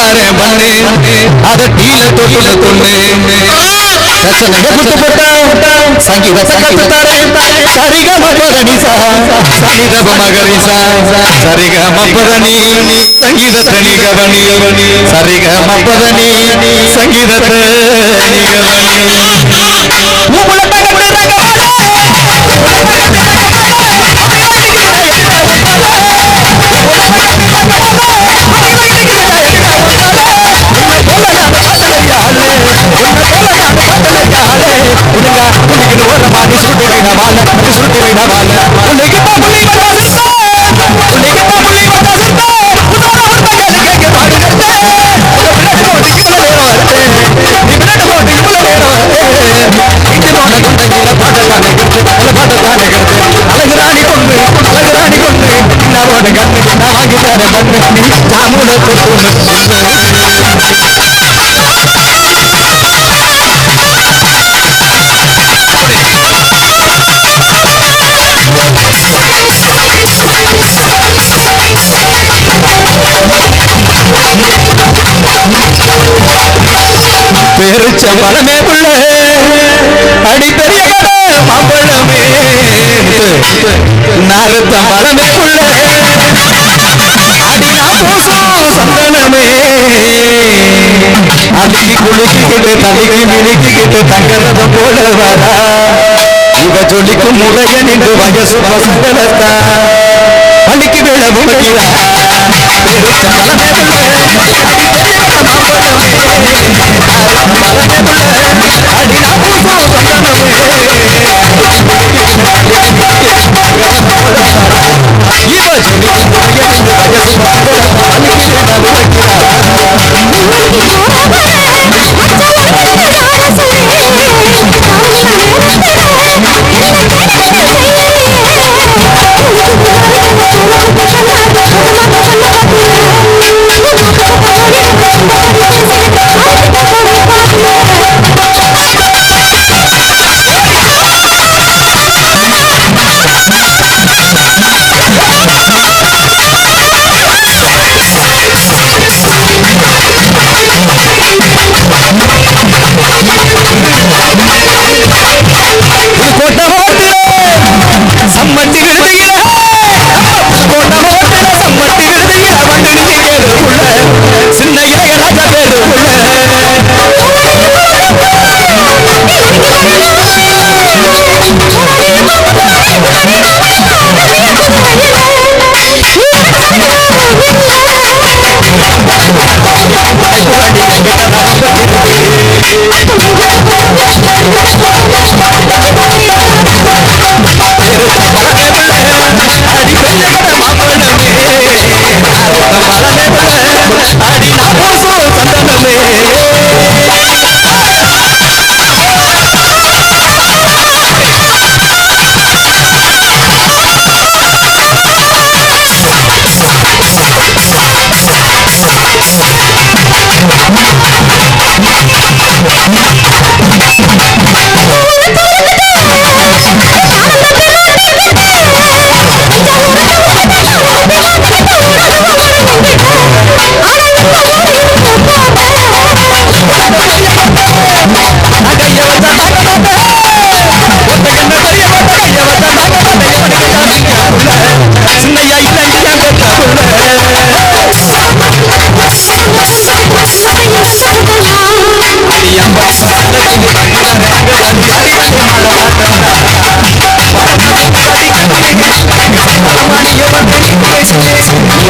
தாரே மண்ணு அத டீல தொட்டுல கொண்டு ரசனைய புட்டு போட்டா சங்கீதத்தை கத்து சரிக மபரணிசா சங்கீத மகரிசா சரிக மபரணி சங்கீதத்தை நீ கவனி சரிக மபரணி சங்கீதத்தை நீ தரேன் கண்ணு தாமுட பெருச்சம்பளமே புள்ள. அடி அடிக்கு தலையை தலிக்கு மினுக்கிக்கிட்டு தங்கறத போல வரா இவ ஜொலிக்கும் முறைய நின்று வயசு பசங்களத்தா பணிக்கு வேலை முக்கியா Let's go!